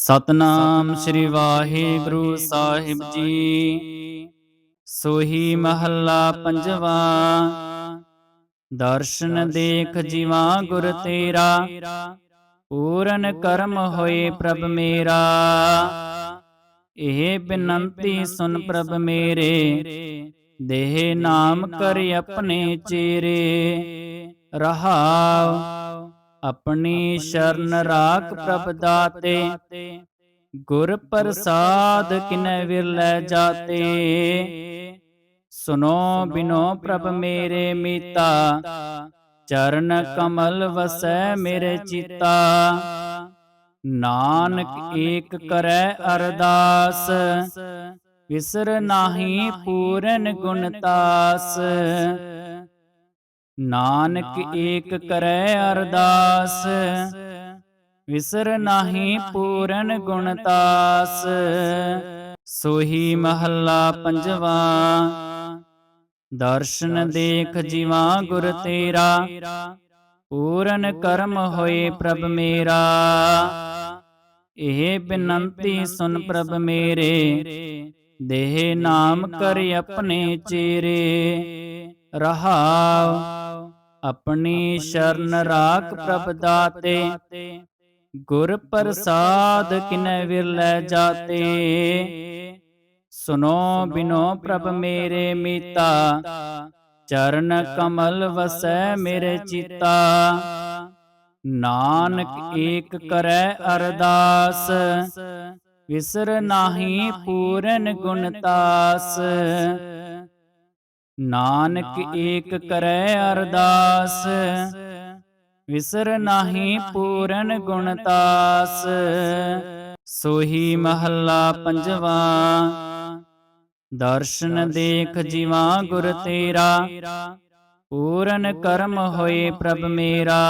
ਸਤਨਾਮ ਸ੍ਰੀ ਵਾਹਿਗੁਰੂ ਸਾਹਿਬ ਜੀ। ਸੋਹੀ ਮਹੱਲਾ ਪੰਜਵਾ। ਦਰਸ਼ਨ ਦੇਖ ਜੀਵਾ ਗੁਰ ਤੇਰਾ। ਪੂਰਨ ਕਰਮ ਹੋਏ ਪ੍ਰਭ ਮੇਰਾ। ਇਹ ਬਿਨੰਤੀ ਸੁਨ ਪ੍ਰਭ ਮੇਰੇ। ਦੇਹ ਨਾਮ ਕਰ ਆਪਣੇ ਚੇਰੇ। ਰਹਾਉ ਆਪਣੀ ਸ਼ਰਨ ਰਾਖ ਪ੍ਰਭ ਦਾਤੇ ਗੁਰ ਪ੍ਰਸਾਦ ਕਿਨੈ ਵਿਰਲੇ ਜਾਤੇ। ਸੁਨੋ ਬਿਨੋ ਪ੍ਰਭ ਮੇਰੇ ਮੀਤਾ। ਚਰਨ ਕਮਲ ਵਸੈ ਮੇਰੇ ਚਿਤਾ। ਨਾਨਕ ਏਕ ਕਰੈ ਅਰਦਾਸ। ਵਿਸਰ ਨਾਹੀ ਪੂਰਨ ਗੁਣ ਤਾਸ। ਨਾਨਕ ਏਕ ਕਰੈ ਅਰਦਾਸ, ਵਿਸਰ ਨਾਹੀ ਪੂਰਨ ਗੁਣ ਤਾਸ, ਸੋਹੀ ਮਹੱਲਾ ਪੰਜਵਾ, ਦਰਸ਼ਨ ਦੇਖ ਜੀਵਾ ਗੁਰ ਤੇਰਾ, ਪੂਰਨ ਕਰਮ ਹੋਏ ਪ੍ਰਭ ਮੇਰਾ। ਇਹ ਬਿਨੰਤੀ ਸੁਨ ਪ੍ਰਭ ਮੇਰੇ, ਦੇਹ ਨਾਮ ਕਰ ਆਪਣੇ ਚੇਰੇ, ਰਹਾਉ ਆਪਣੀ ਸ਼ਰਨ ਰਾਖ ਪ੍ਰਭ ਦਾਤੇ ਗੁਰ ਪ੍ਰਸਾਦ ਕਿਨੈ ਵਿਰਲੇ ਜਾਤੇ। ਸੁਨੋ ਬਿਨੋ ਪ੍ਰਭ ਮੇਰੇ ਮੀਤਾ। ਚਰਨ ਕਮਲ ਵਸੈ ਮੇਰੇ ਚਿਤਾ। ਨਾਨਕ ਏਕ ਕਰੈ ਅਰਦਾਸ। ਵਿਸਰ ਨਾਹੀ ਪੂਰਨ ਗੁਣ ਤਾਸ। ਨਾਨਕ ਏਕ ਕਰੈ ਅਰਦਾਸ, ਵਿਸਰ ਨਾਹੀ ਪੂਰਨ ਗੁਣ ਤਾਸ। ਸੋਹੀ ਮਹੱਲਾ ਪੰਜਵਾ, ਦਰਸ਼ਨ ਦੇਖ ਜੀਵਾ ਗੁਰ ਤੇਰਾ, ਪੂਰਨ ਕਰਮ ਹੋਏ ਪ੍ਰਭ ਮੇਰਾ।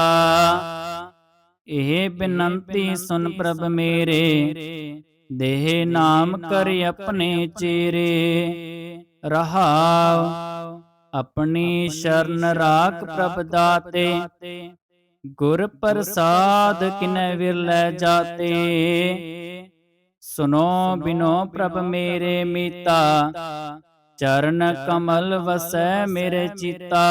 ਇਹ ਬਿਨੰਤੀ ਸੁਨ ਪ੍ਰਭ ਮੇਰੇ, ਦੇਹ ਨਾਮ ਕਰ ਆਪਣੇ ਚੇਰੇ। ਰਹਾਉ ਆਪਣੀ ਸ਼ਰਨ ਰਾਖ ਪ੍ਰਭ ਦਾਤੇ ਗੁਰ ਪ੍ਰਸਾਦ ਕਿਨੈ ਵਿਰਲੇ ਜਾਤੇ। ਸੁਨੋ ਬਿਨੋ ਪ੍ਰਭ ਮੇਰੇ ਮੀਤਾ ਚਰਨ ਕਮਲ ਵਸੈ ਮੇਰੇ ਚਿਤਾ।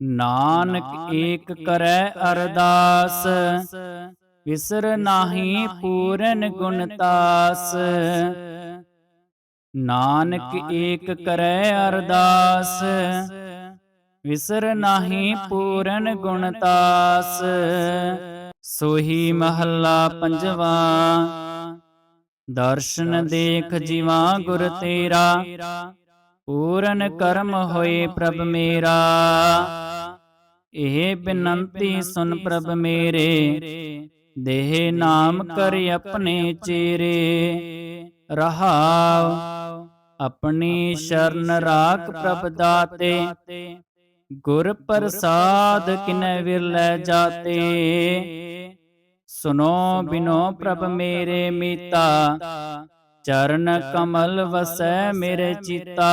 ਨਾਨਕ ਏਕ ਕਰੈ ਅਰਦਾਸ ਵਿਸਰ ਨਾਹੀ ਪੂਰਨ ਗੁਣ ਤਾਸ। ਨਾਨਕ ਏਕ ਕਰੈ ਅਰਦਾਸ, ਵਿਸਰ ਨਾਹੀ ਪੂਰਨ ਗੁਣ ਤਾਸ। ਸੋਹੀ ਮਹੱਲਾ ਪੰਜਵਾ, ਦਰਸ਼ਨ ਦੇਖ ਜੀਵਾ ਗੁਰ ਤੇਰਾ, ਪੂਰਨ ਕਰਮ ਹੋਏ ਪ੍ਰਭ ਮੇਰਾ। ਇਹ ਬਿਨੰਤੀ ਸੁਨ ਪ੍ਰਭ ਮੇਰੇ, ਦੇਹ ਨਾਮ ਕਰ ਆਪਣੇ ਚੇਰੇ। ਰਹਾਉ ਆਪਣੀ ਸ਼ਰਨ ਰਾਖ ਪ੍ਰਭ ਦਾਤੇ ਗੁਰ ਪ੍ਰਸਾਦ ਕਿਨੈ ਵਿਰਲੇ ਜਾਤੇ। ਸੁਨੋ ਬਿਨੋ ਪ੍ਰਭ ਮੇਰੇ ਮੀਤਾ। ਚਰਨ ਕਮਲ ਵਸੈ ਮੇਰੇ ਚਿਤਾ।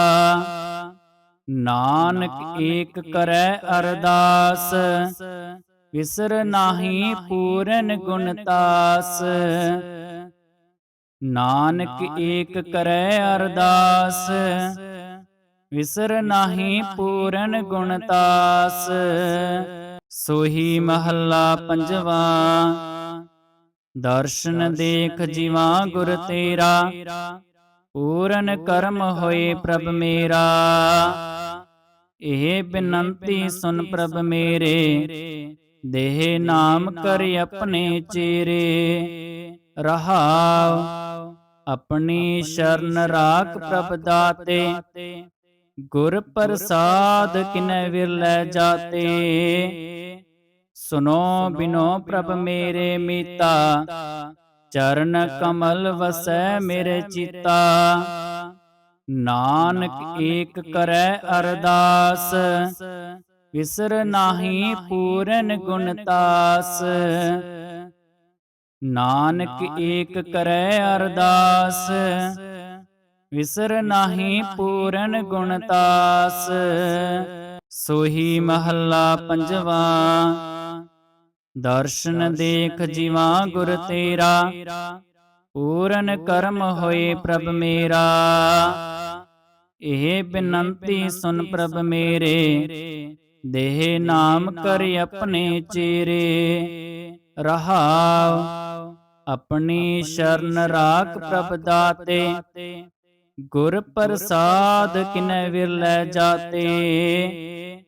ਨਾਨਕ ਏਕ ਕਰੈ ਅਰਦਾਸ। ਵਿਸਰ ਨਾਹੀ ਪੂਰਨ ਗੁਣ ਤਾਸ। ਨਾਨਕ ਏਕ ਕਰੈ ਅਰਦਾਸ, ਵਿਸਰ ਨਾਹੀ ਪੂਰਨ ਗੁਣ ਤਾਸ। ਸੋਹੀ ਮਹੱਲਾ ਪੰਜਵਾ, ਦਰਸ਼ਨ ਦੇਖ ਜੀਵਾ ਗੁਰ ਤੇਰਾ, ਪੂਰਨ ਕਰਮ ਹੋਏ ਪ੍ਰਭ ਮੇਰਾ। ਇਹ ਬਿਨੰਤੀ ਸੁਨ ਪ੍ਰਭ ਮੇਰੇ, ਦੇਹ ਨਾਮ ਕਰ ਆਪਣੇ ਚੇਰੇ। ਰਹਾਉ ਆਪਣੀ ਸ਼ਰਨ ਰਾਖ ਪ੍ਰਭ ਦਾਤੇ ਗੁਰ ਪ੍ਰਸਾਦ ਕਿਨੈ ਵਿਰਲੇ ਜਾਤੇ। ਸੁਨੋ ਬਿਨੋ ਪ੍ਰਭ ਮੇਰੇ ਮੀਤਾ। ਚਰਨ ਕਮਲ ਵਸੈ ਮੇਰੇ ਚਿਤਾ। ਨਾਨਕ ਏਕ ਕਰੈ ਅਰਦਾਸ। ਵਿਸਰ ਨਾਹੀ ਪੂਰਨ ਗੁਣ ਤਾਸ। ਨਾਨਕ ਏਕ ਕਰੈ ਅਰਦਾਸ, ਵਿਸਰ ਨਾਹੀ ਪੂਰਨ ਗੁਣ ਤਾਸ। ਸੋਹੀ ਮਹੱਲਾ ਪੰਜਵਾ, ਦਰਸ਼ਨ ਦੇਖ ਜੀਵਾ ਗੁਰ ਤੇਰਾ, ਪੂਰਨ ਕਰਮ ਹੋਏ ਪ੍ਰਭ ਮੇਰਾ। ਇਹ ਬਿਨੰਤੀ ਸੁਨ ਪ੍ਰਭ ਮੇਰੇ, ਦੇਹ ਨਾਮ ਕਰ ਆਪਣੇ ਚੇਰੇ। ਰਹਾਉ ਆਪਣੀ ਸ਼ਰਨ ਰਾਖ ਪ੍ਰਭ ਦਾਤੇ ਗੁਰ ਪ੍ਰਸਾਦ ਕਿਨੈ ਵਿਰਲੇ ਜਾਤੇ।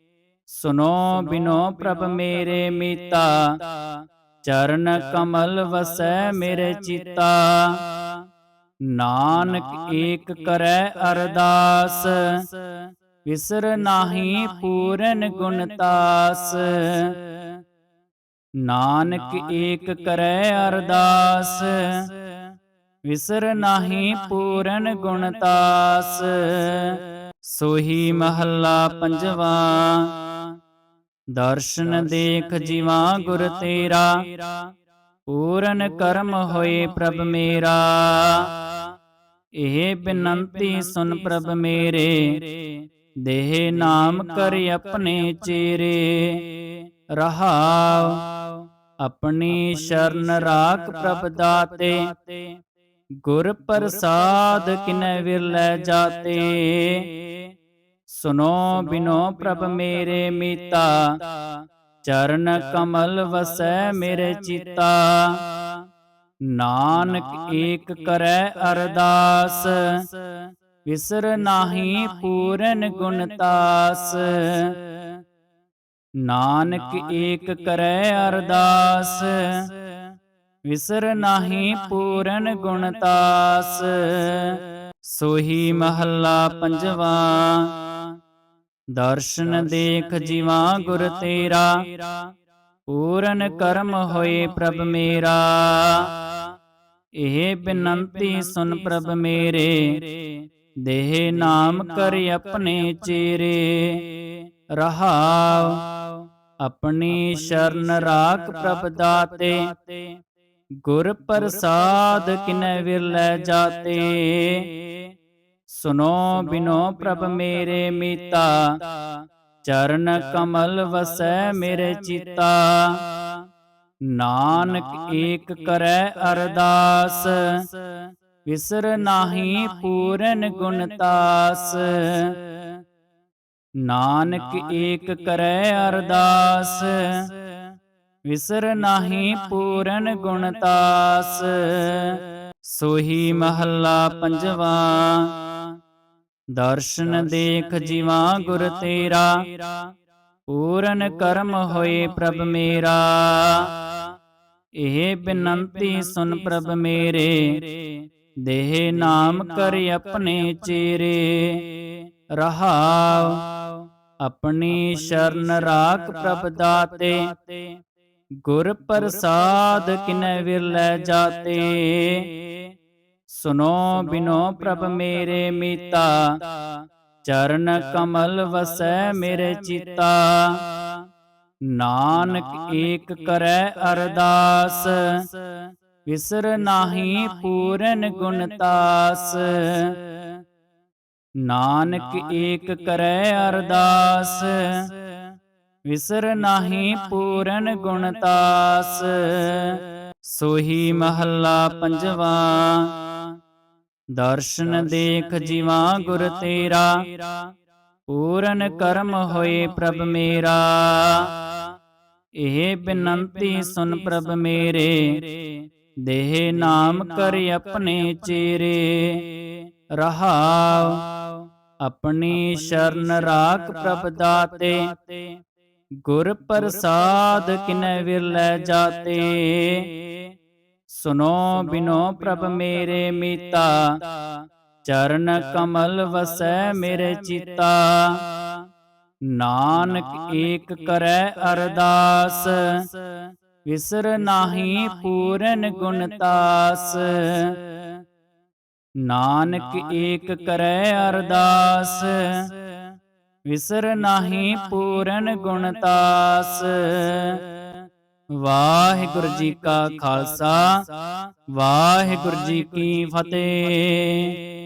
ਸੁਨੋ ਬਿਨੋ ਪ੍ਰਭ ਮੇਰੇ ਮੀਤਾ। ਚਰਨ ਕਮਲ ਵਸੈ ਮੇਰੇ ਚਿਤਾ। ਨਾਨਕ ਏਕ ਕਰੈ ਅਰਦਾਸ। ਵਿਸਰ ਨਾਹੀ ਪੂਰਨ ਗੁਣ ਤਾਸ। ਨਾਨਕ ਏਕ ਕਰੈ ਅਰਦਾਸ, ਵਿਸਰ ਨਾਹੀ ਪੂਰਨ ਗੁਣ ਤਾਸ। ਸੋਹੀ ਮਹੱਲਾ ਪੰਜਵਾ, ਦਰਸ਼ਨ ਦੇਖ ਜੀਵਾ ਗੁਰ ਤੇਰਾ, ਪੂਰਨ ਕਰਮ ਹੋਏ ਪ੍ਰਭ ਮੇਰਾ। ਇਹ ਬਿਨੰਤੀ ਸੁਨ ਪ੍ਰਭ ਮੇਰੇ, ਦੇਹ ਨਾਮ ਕਰ ਆਪਣੇ ਚੇਰੇ। ਰਹਾਉ ਆਪਣੀ ਸ਼ਰਨ ਰਾਖ ਪ੍ਰਭ ਦਾਤੇ ਗੁਰ ਪ੍ਰਸਾਦ ਕਿਨੈ ਵਿਰਲੇ ਜਾਤੇ। ਸੁਨੋ ਬਿਨੋ ਪ੍ਰਭ ਮੇਰੇ ਮੀਤਾ। ਚਰਨ ਕਮਲ ਵਸੈ ਮੇਰੇ ਚਿਤਾ। ਨਾਨਕ ਏਕ ਕਰੈ ਅਰਦਾਸ। ਵਿਸਰ ਨਾਹੀ ਪੂਰਨ ਗੁਣ ਤਾਸ। ਨਾਨਕ ਏਕ ਕਰੈ ਅਰਦਾਸ, ਵਿਸਰ ਨਾਹੀ ਪੂਰਨ ਗੁਣ ਤਾਸ। ਸੋਹੀ ਮਹੱਲਾ ਪੰਜਵਾ, ਦਰਸ਼ਨ ਦੇਖ ਜੀਵਾ ਗੁਰ ਤੇਰਾ, ਪੂਰਨ ਕਰਮ ਹੋਏ ਪ੍ਰਭ ਮੇਰਾ। ਇਹ ਬਿਨੰਤੀ ਸੁਨ ਪ੍ਰਭ ਮੇਰੇ, ਦੇਹ ਨਾਮ ਕਰ ਆਪਣੇ ਚੇਰੇ। ਰਹਾਉ ਆਪਣੀ ਸ਼ਰਨ ਰਾਖ ਪ੍ਰਭ ਦਾਤੇ ਗੁਰ ਪ੍ਰਸਾਦ ਕਿਨੈ ਵਿਰਲੇ ਜਾਤੇ। ਸੁਨੋ ਬਿਨੋ ਪ੍ਰਭ ਮੇਰੇ ਮੀਤਾ। ਚਰਨ ਕਮਲ ਵਸੈ ਮੇਰੇ ਚਿਤਾ। ਨਾਨਕ ਏਕ ਕਰੈ ਅਰਦਾਸ। ਵਿਸਰ ਨਾਹੀ ਪੂਰਨ ਗੁਣ ਤਾਸ। ਨਾਨਕ ਏਕ ਕਰੈ ਅਰਦਾਸ, ਵਿਸਰ ਨਾਹੀ ਪੂਰਨ ਗੁਣਤਾਸ ਸੋਹੀ ਮਹੱਲਾ ਪੰਜਵਾ, ਦਰਸ਼ਨ ਦੇਖ ਜੀਵਾ ਗੁਰ ਤੇਰਾ, ਪੂਰਨ ਕਰਮ ਹੋਏ ਪ੍ਰਭ ਮੇਰਾ। ਇਹ ਬਿਨੰਤੀ ਸੁਨ ਪ੍ਰਭ ਮੇਰੇ, ਦੇਹ ਨਾਮ ਕਰ ਆਪਣੇ ਚੇਰੇ। ਰਹਾਉ ਆਪਣੀ ਸ਼ਰਨ ਰਾਖ ਪ੍ਰਭ ਦਾਤੇ ਗੁਰ ਪ੍ਰਸਾਦ ਕਿਨੈ ਵਿਰਲੇ ਜਾਤੇ। ਸੁਨੋ ਬਿਨੋ ਪ੍ਰਭ ਮੇਰੇ ਮੀਤਾ। ਚਰਨ ਕਮਲ ਵਸੈ ਮੇਰੇ ਚਿਤਾ। ਨਾਨਕ ਏਕ ਕਰੈ ਅਰਦਾਸ। ਵਿਸਰ ਨਾਹੀ ਪੂਰਨ ਗੁਣ ਤਾਸ। ਨਾਨਕ ਏਕ ਕਰੈ ਅਰਦਾਸ, ਵਿਸਰ ਨਾਹੀ ਪੂਰਨ ਗੁਣਤਾਸ ਸੋਹੀ ਮਹੱਲਾ ਪੰਜਵਾ, ਦਰਸ਼ਨ ਦੇਖ ਜੀਵਾ ਗੁਰ ਤੇਰਾ, ਪੂਰਨ ਕਰਮ ਹੋਏ ਪ੍ਰਭ ਮੇਰਾ। ਇਹ ਬਿਨੰਤੀ ਸੁਨ ਪ੍ਰਭ ਮੇਰੇ, ਦੇਹ ਨਾਮ ਕਰ ਆਪਣੇ ਚੇਰੇ। ਰਹਾਉ ਆਪਣੀ ਸ਼ਰਨ ਰਾਖ ਪ੍ਰਭ ਦਾਤੇ ਗੁਰ ਪ੍ਰਸਾਦ ਕਿਨੈ ਵਿਰਲੇ ਜਾਤੇ। ਸੁਨੋ ਬਿਨੋ ਪ੍ਰਭ ਮੇਰੇ ਮੀਤਾ। ਚਰਨ ਕਮਲ ਵਸੈ ਮੇਰੇ ਚਿਤਾ। ਨਾਨਕ ਏਕ ਕਰੈ ਅਰਦਾਸ। ਵਿਸਰ ਨਾਹੀ ਪੂਰਨ ਗੁਣ ਤਾਸ। ਨਾਨਕ ਏਕ ਕਰੈ ਅਰਦਾਸ, ਵਿਸਰ ਨਾਹੀ ਪੂਰਨ ਗੁਣ ਤਾਸ। ਵਾਹਿਗੁਰੂ ਜੀ ਕਾ ਖਾਲਸਾ, ਵਾਹਿਗੁਰੂ ਜੀ ਕੀ ਫਤਿਹ।